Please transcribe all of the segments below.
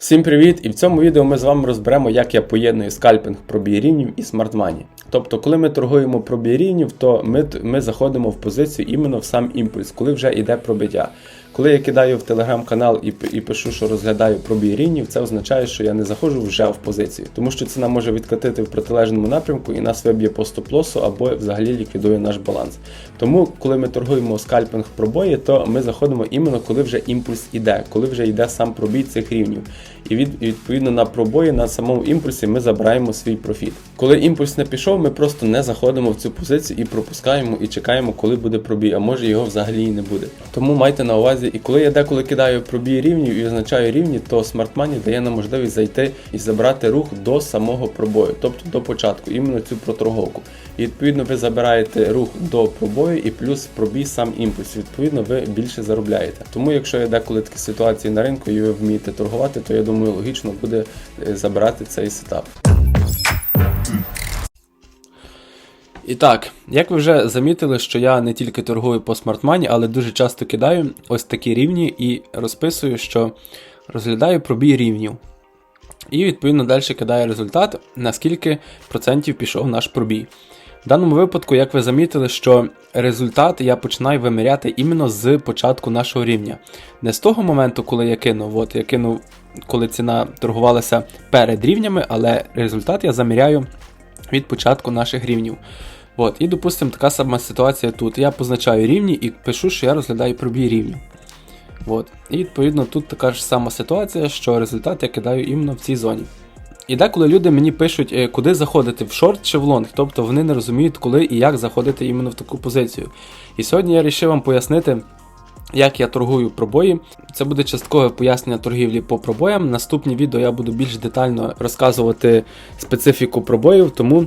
Всім привіт! І в цьому відео ми з вами розберемо, як я поєдную скальпінг пробій рівнів і смартмані. Тобто, коли ми торгуємо пробій рівнів, то ми, ми заходимо в позицію іменно в сам імпульс, коли вже йде пробиття. Коли я кидаю в телеграм-канал і, і пишу, що розглядаю пробій рівнів, це означає, що я не заходжу вже в позицію, тому що ціна може відкатити в протилежному напрямку і нас виб'є по стоп-лосу або взагалі ліквідує наш баланс. Тому, коли ми торгуємо скальпінг пробої, то ми заходимо іменно коли вже імпульс іде, коли вже йде сам пробій цих рівнів. І від, відповідно на пробої на самому імпульсі ми забираємо свій профіт. Коли імпульс не пішов, ми просто не заходимо в цю позицію і пропускаємо і чекаємо, коли буде пробій, а може його взагалі і не буде. Тому майте на увазі, і коли я деколи кидаю пробій рівнів і визначаю рівні, то Money дає нам можливість зайти і забрати рух до самого пробою, тобто до початку, іменно цю проторговку. І відповідно ви забираєте рух до пробою і плюс пробій сам імпульс. Відповідно, ви більше заробляєте. Тому, якщо є деколи такі ситуації на ринку і ви вмієте торгувати, то я думаю, логічно буде е, забирати цей сетап. І так, як ви вже замітили, що я не тільки торгую по смартмані, але дуже часто кидаю ось такі рівні і розписую, що розглядаю пробій рівнів. І відповідно далі кидаю результат, наскільки процентів пішов наш пробій. В даному випадку, як ви замітили, що результат я починаю виміряти іменно з початку нашого рівня. Не з того моменту, коли я кинув, от я кинув, коли ціна торгувалася перед рівнями, але результат я заміряю від початку наших рівнів. От, і допустимо, така сама ситуація тут. Я позначаю рівні і пишу, що я розглядаю пробій рівнів. От. І відповідно тут така ж сама ситуація, що результат я кидаю іменно в цій зоні. І деколи люди мені пишуть, е, куди заходити, в шорт чи в лонг, тобто вони не розуміють, коли і як заходити іменно в таку позицію. І сьогодні я вирішив вам пояснити, як я торгую пробої. Це буде часткове пояснення торгівлі по пробоям. Наступні відео я буду більш детально розказувати специфіку пробоїв, тому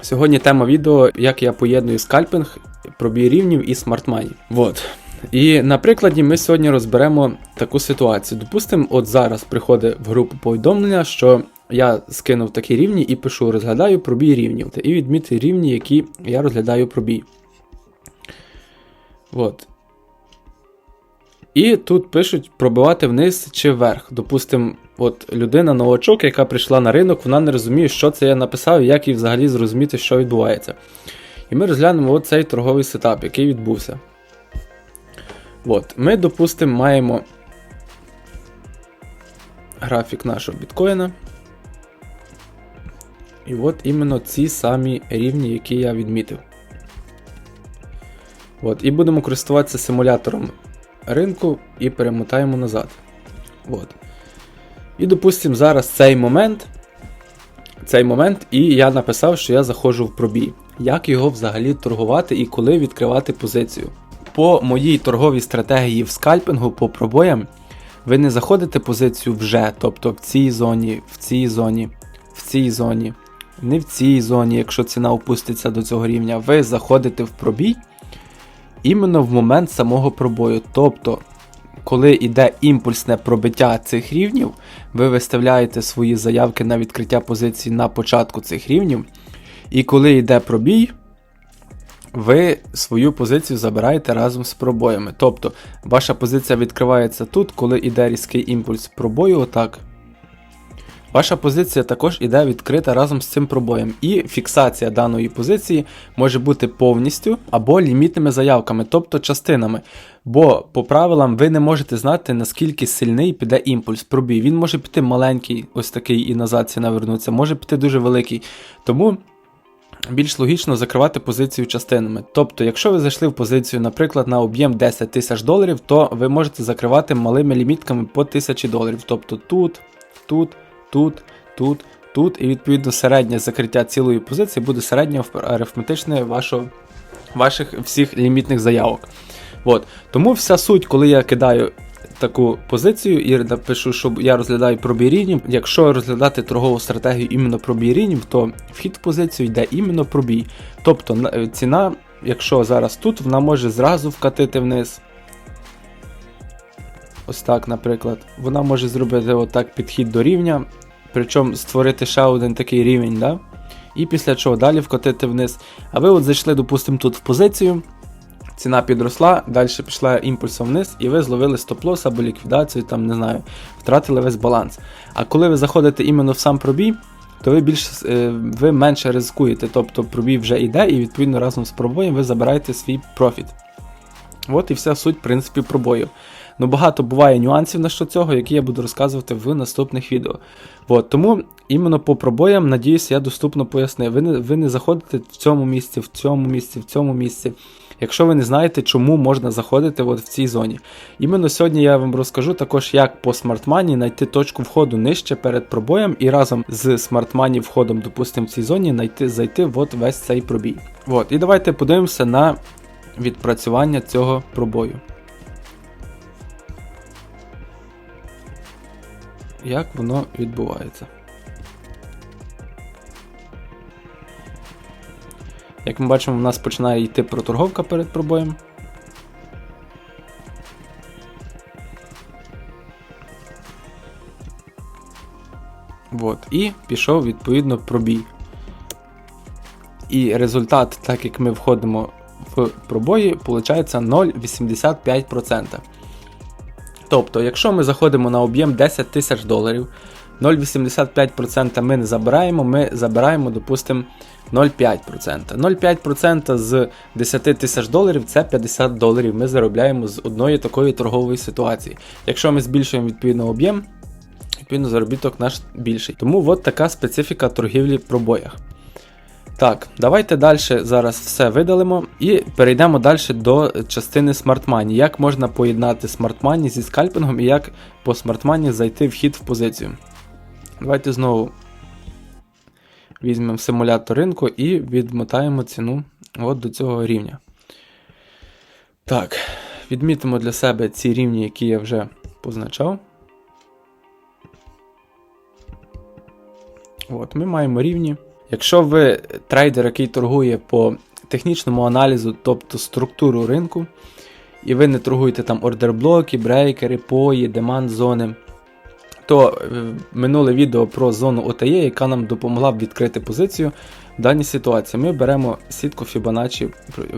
сьогодні тема відео, як я поєдную скальпінг, пробій рівнів і смартмані. Вот. І на прикладі ми сьогодні розберемо таку ситуацію. Допустимо, от зараз приходить в групу повідомлення, що я скинув такі рівні і пишу розглядаю пробій рівнів. І відміти рівні, які я розглядаю пробій. От. І тут пишуть пробивати вниз чи вверх. Допустимо, от людина новачок, яка прийшла на ринок, вона не розуміє, що це я написав як їй взагалі зрозуміти, що відбувається. І ми розглянемо цей торговий сетап, який відбувся. От, ми, допустимо, маємо графік нашого біткоїна. І от іменно ці самі рівні, які я відмітив. От, і будемо користуватися симулятором ринку і перемотаємо назад. От. І допустимо, зараз цей момент. Цей момент, і я написав, що я заходжу в пробій. Як його взагалі торгувати і коли відкривати позицію? По моїй торговій стратегії в скальпінгу по пробоям ви не заходите позицію вже, тобто в цій зоні, в цій зоні, в цій зоні, не в цій зоні, якщо ціна опуститься до цього рівня, ви заходите в пробій іменно в момент самого пробою. Тобто, коли йде імпульсне пробиття цих рівнів, ви виставляєте свої заявки на відкриття позицій на початку цих рівнів. І коли йде пробій, ви свою позицію забираєте разом з пробоями. Тобто, ваша позиція відкривається тут, коли йде різкий імпульс пробою, отак. Ваша позиція також іде відкрита разом з цим пробоєм, і фіксація даної позиції може бути повністю або лімітними заявками, тобто частинами. Бо по правилам ви не можете знати, наскільки сильний піде імпульс пробій. Він може піти маленький, ось такий, і назад ціна вернуться, може піти дуже великий. Тому більш логічно закривати позицію частинами. Тобто, якщо ви зайшли в позицію, наприклад, на об'єм 10 тисяч доларів, то ви можете закривати малими лімітками по 1000 доларів. Тобто тут, тут, тут, тут, тут, і відповідно середнє закриття цілої позиції буде середнє арифметичне вашого, ваших всіх лімітних заявок. От. Тому вся суть, коли я кидаю таку позицію і напишу, що я розглядаю пробій рівнів. Якщо розглядати торгову стратегію іменно пробій рівнів, то вхід в позицію йде іменно пробій. Тобто ціна, якщо зараз тут, вона може зразу вкатити вниз. Ось так, наприклад. Вона може зробити отак підхід до рівня, причому створити ще один такий рівень, да? і після чого далі вкотити вниз. А ви от зайшли, допустимо, тут в позицію. ціна підросла, далі пішла імпульсом вниз, і ви зловили стоп-лос або ліквідацію, там не знаю, втратили весь баланс. А коли ви заходите іменно в сам пробій, то ви більш е, ви менше ризикуєте. Тобто пробій вже йде, і відповідно разом з пробоєм ви забираєте свій профіт. От і вся суть, в принципі, пробою. Ну багато буває нюансів на що цього, які я буду розказувати в наступних відео. От, тому іменно по пробоям, надіюсь, я доступно пояснив. Ви не, ви не заходите в цьому місці, в цьому місці, в цьому місці. Якщо ви не знаєте, чому можна заходити от в цій зоні. Іменно сьогодні я вам розкажу також, як по смартмані знайти точку входу нижче перед пробоєм і разом з смартмані входом, допустимо, в цій зоні знайти, зайти от весь цей пробій. От, і давайте подивимося на відпрацювання цього пробою. Як воно відбувається? Як ми бачимо, в нас починає йти проторговка перед пробоєм. От, і пішов відповідно пробій. І результат, так як ми входимо в пробої, виходить 0,85%. Тобто, якщо ми заходимо на об'єм 10 тисяч доларів, 0,85% ми не забираємо, ми забираємо, допустимо, 0,5%. 0,5% з 10 тисяч доларів це 50 доларів. Ми заробляємо з одної такої торгової ситуації. Якщо ми збільшуємо відповідно об'єм, відповідно заробіток наш більший. Тому от така специфіка торгівлі в пробоях. Так, давайте далі зараз все видалимо і перейдемо далі до частини смартмані. Як можна поєднати смартмані зі скальпінгом і як по смартмані зайти в хід в позицію. Давайте знову візьмемо симулятор ринку і відмотаємо ціну от до цього рівня. Так, відмітимо для себе ці рівні, які я вже позначав. От, Ми маємо рівні. Якщо ви трейдер, який торгує по технічному аналізу, тобто структуру ринку, і ви не торгуєте там ордерблоки, брейкери, пої, деманд зони, то минуле відео про зону OTE, яка нам допомогла б відкрити позицію в даній ситуації. Ми беремо сітку Fibonacci,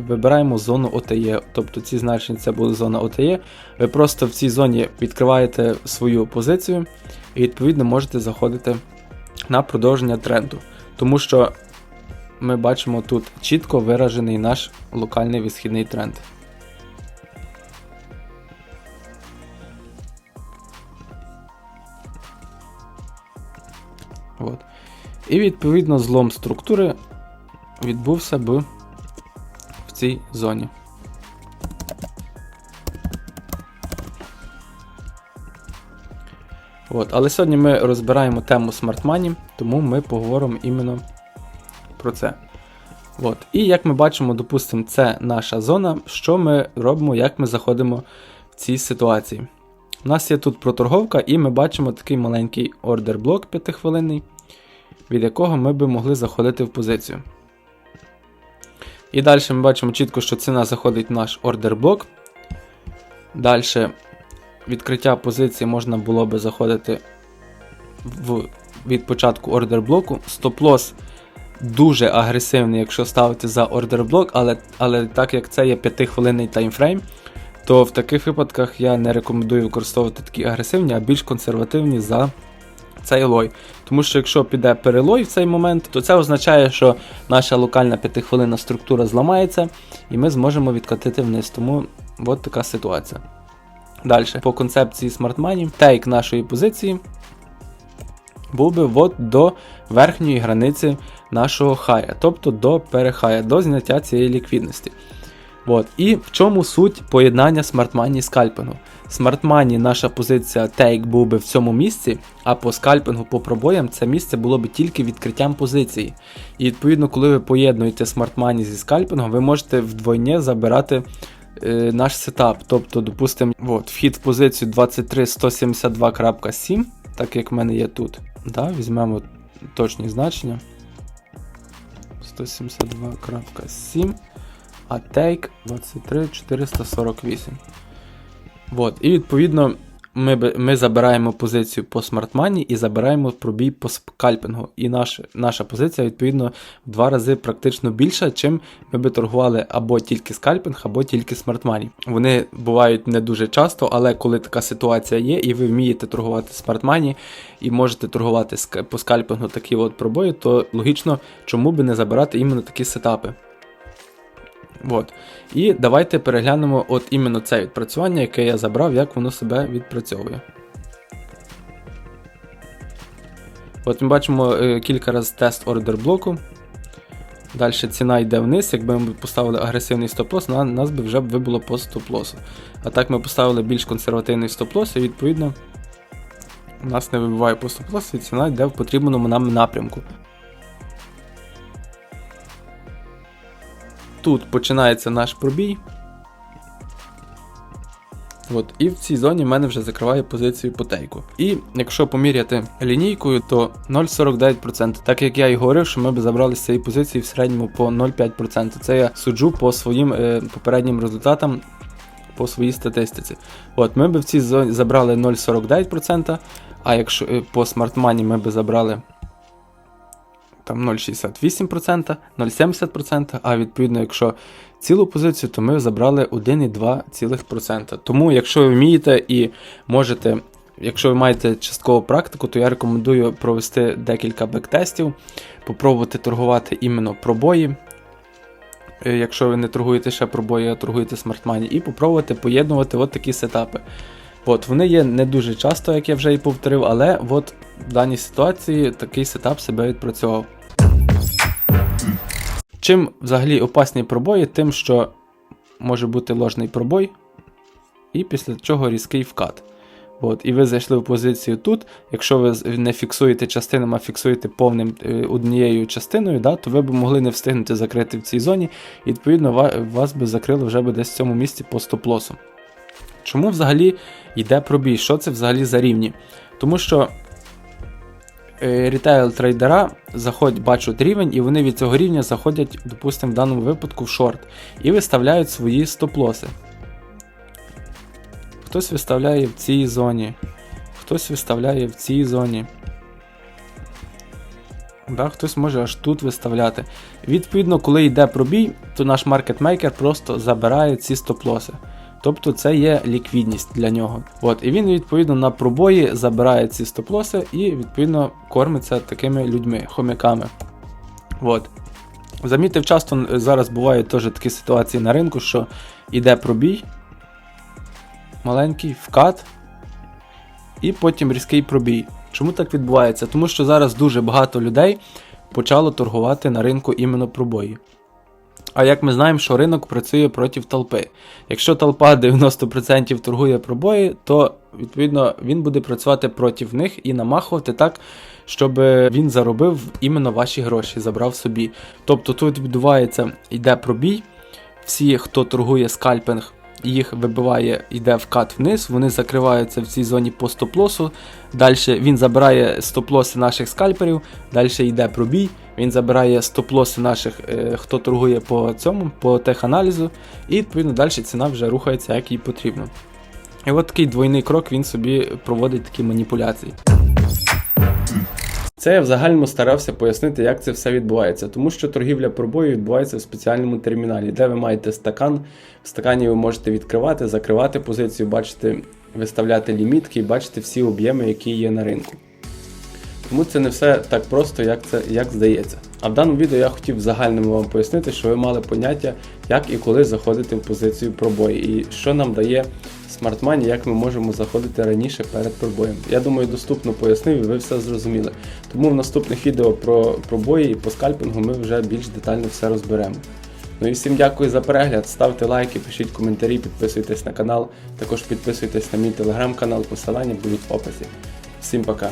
вибираємо зону OTE, тобто ці значення це буде зона OTE. Ви просто в цій зоні відкриваєте свою позицію і відповідно можете заходити на продовження тренду. Тому що ми бачимо тут чітко виражений наш локальний висхідний тренд. От. І відповідно злом структури відбувся б в цій зоні. От. Але сьогодні ми розбираємо тему Smart Money, тому ми поговоримо іменно про це. От. І як ми бачимо, допустимо, це наша зона. Що ми робимо, як ми заходимо в цій ситуації? У нас є тут проторговка, і ми бачимо такий маленький ордер-блок 5-хвилинний, від якого ми би могли заходити в позицію. І далі ми бачимо чітко, що ціна заходить в наш ордер-блок. Далі відкриття позиції можна було би заходити в, від початку ордер-блоку. Стоп-лос дуже агресивний, якщо ставити за ордер-блок, але але так як це є 5-хвилинний таймфрейм, то в таких випадках я не рекомендую використовувати такі агресивні, а більш консервативні за цей лой. Тому що якщо піде перелой в цей момент, то це означає, що наша локальна 5-хвилинна структура зламається і ми зможемо відкатити вниз. Тому от така ситуація. Далі, по концепції Smart Money, тейк нашої позиції був би от до верхньої границі нашого хая, тобто до перехая, до зняття цієї ліквідності. От. І в чому суть поєднання Smart Money і скальпингу? Money наша позиція тейк був би в цьому місці, а по скальпингу по пробоям це місце було б тільки відкриттям позиції. І відповідно, коли ви поєднуєте Money зі скальпингом, ви можете вдвойне забирати е, наш сетап. Тобто, допустимо, вхід в позицію 23172.7, так як в мене є тут. Да, Візьмемо точні значення. 172.7, а take 23448. От, І відповідно ми, ми забираємо позицію по смартмані і забираємо пробій по скальпінгу. І наш, наша позиція, відповідно, в два рази практично більша, чим ми би торгували або тільки скальпінг, або тільки смартмані. Вони бувають не дуже часто, але коли така ситуація є, і ви вмієте торгувати смартмані і можете торгувати по скальпінгу такі от пробої, то логічно, чому би не забирати іменно такі сетапи. От. І давайте переглянемо от іменно це відпрацювання, яке я забрав, як воно себе відпрацьовує. От ми бачимо е, кілька разів тест ордер блоку. Далі ціна йде вниз. Якби ми поставили агресивний стоп-лосс, на нас би вже вибуло по стоп-лосу. А так ми поставили більш консервативний стоп-лосс, і відповідно у нас не вибиває по стоп-лоссу, і ціна йде в потрібному нам напрямку. Тут починається наш пробій. От, і в цій зоні в мене вже закриває позицію по тейку. І якщо поміряти лінійкою, то 0,49%. Так як я і говорив, що ми б забрали з цієї позиції в середньому по 0,5%. Це я суджу по своїм е, попереднім результатам, по своїй статистиці. От, ми б в цій зоні забрали 0,49%, а якщо е, по смартмані ми б забрали там 0,68%, 0,70%, а відповідно, якщо цілу позицію, то ми забрали 1,2%. Тому, якщо ви вмієте і можете, якщо ви маєте часткову практику, то я рекомендую провести декілька бектестів, попробувати торгувати іменно пробої. Е, Якщо ви не торгуєте ще пробої, а торгуєте смартмані, і попробувати поєднувати от такі сетапи. От, вони є не дуже часто, як я вже і повторив, але от в даній ситуації такий сетап себе відпрацював. Чим взагалі опасні пробої, тим, що може бути ложний пробой, і після чого різкий вкат. От, і ви зайшли в позицію тут. Якщо ви не фіксуєте частинами, а фіксуєте повним е, однією частиною, да, то ви б могли не встигнути закрити в цій зоні, і відповідно вас би закрили вже би десь в цьому місці по стоп-лосу. Чому взагалі йде пробій? Що це взагалі за рівні? Тому що рітейл трейдера заходять, бачать рівень, і вони від цього рівня заходять, допустимо, в даному випадку в шорт, і виставляють свої стоп-лоси. Хтось виставляє в цій зоні, хтось виставляє в цій зоні. Да, хтось може аж тут виставляти. Відповідно, коли йде пробій, то наш маркетмейкер просто забирає ці стоп-лоси. Тобто це є ліквідність для нього. От, і він відповідно на пробої забирає ці стоп-лоси і відповідно кормиться такими людьми, хомяками. От. Замітив, часто зараз бувають теж такі ситуації на ринку, що йде пробій, маленький вкат, і потім різкий пробій. Чому так відбувається? Тому що зараз дуже багато людей почало торгувати на ринку іменно пробої. А як ми знаємо, що ринок працює проти толпи. Якщо толпа 90% торгує пробої, то відповідно він буде працювати проти них і намахувати так, щоб він заробив іменно ваші гроші, забрав собі. Тобто тут відбувається, йде пробій, всі, хто торгує скальпінг, їх вибиває, йде вкат вниз, вони закриваються в цій зоні по стоп-лосу. Далі він забирає стоп-лоси наших скальперів, далі йде пробій, він забирає стоп-лоси наших, е, хто торгує по цьому, по теханалізу, і відповідно далі ціна вже рухається, як їй потрібно. І от такий двойний крок він собі проводить такі маніпуляції. Це я в загальному старався пояснити, як це все відбувається, тому що торгівля пробою відбувається в спеціальному терміналі, де ви маєте стакан. В стакані ви можете відкривати, закривати позицію, бачити, виставляти лімітки і бачити всі об'єми, які є на ринку. Тому це не все так просто, як це як здається. А в даному відео я хотів в загальному вам пояснити, що ви мали поняття, як і коли заходити в позицію пробою, і що нам дає Money, як ми можемо заходити раніше перед пробоєм. Я думаю, доступно пояснив і ви все зрозуміли. Тому в наступних відео про пробої і по скальпінгу ми вже більш детально все розберемо. Ну і всім дякую за перегляд. Ставте лайки, пишіть коментарі, підписуйтесь на канал. Також підписуйтесь на мій телеграм-канал, посилання будуть в описі. Всім пока.